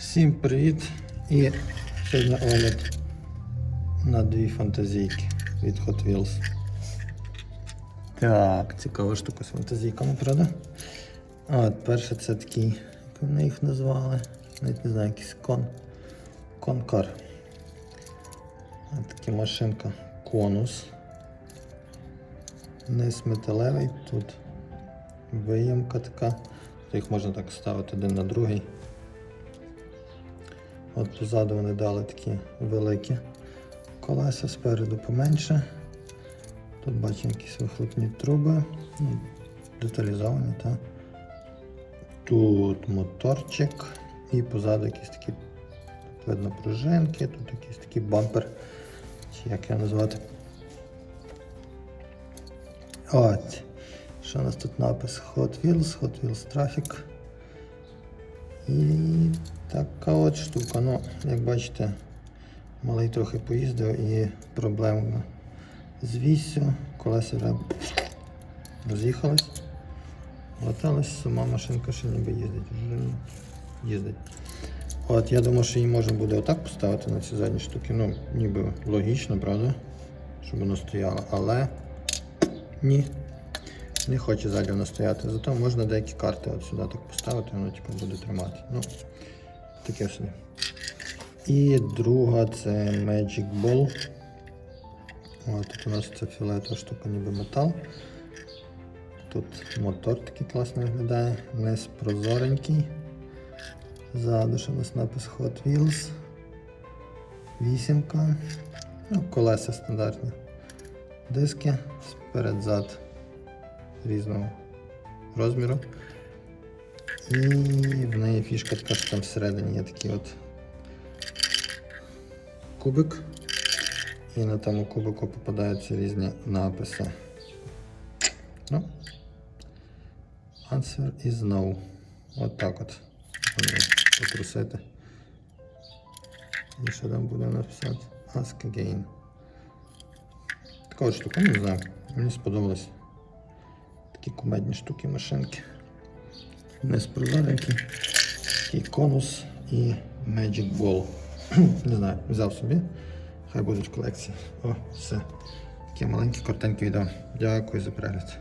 Всім привіт! І сьогодні огляд на дві фантазійки від Hot Wheels. Так, цікава штука з фантазійками, правда? От, перше це такий, як вони їх назвали, навіть не знаю, якийсь кон. Конкар. От така машинка конус. Низ металевий, тут виємка така. Їх можна так ставити один на другий. От позаду вони дали такі великі колеса, спереду поменше. Тут бачимо якісь вихлопні труби, ну, деталізовані, так. Тут моторчик і позаду якісь такі видно пружинки, тут якийсь такий бампер, чи як його назвати. От. Що у нас тут напис Hot Wheels, Hot Wheels Traffic. І така от штука. Ну, як бачите, малий трохи поїздив і проблема з віссю. Колеса вже роз'їхались. Але сама машинка ще ніби їздить, вже їздить. От, я думаю, що її можна буде отак поставити на ці задні штуки. Ну, ніби логічно, правда? Щоб воно стояло, але ні. Не хоче ззаді воно стояти. Зато можна деякі карти от сюди так поставити, воно типу, буде тримати. Ну, таке собі. І друга це Magic Ball. От тут у нас це фіолетова штука, ніби метал. Тут мотор такий класно виглядає, низ прозоренький. Ззаду у нас напис Hot Wheels. Вісімка. Ну, колеса стандартні. Диски сперед-зад різного розміру. І в неї фішка така, що там всередині є такий от кубик. І на тому кубику попадаються різні написи. Ну, answer is no. От так от. Потрусити. І що там буде написати? Ask again. Така от штука, не знаю. Мені сподобалось. Такі кумедні штуки машинки. Низ прозоренький, такий конус і Magic Ball. Не знаю, взяв собі. Хай будуть колекції. О, все. Таке маленьке коротеньке відео. Дякую за перегляд.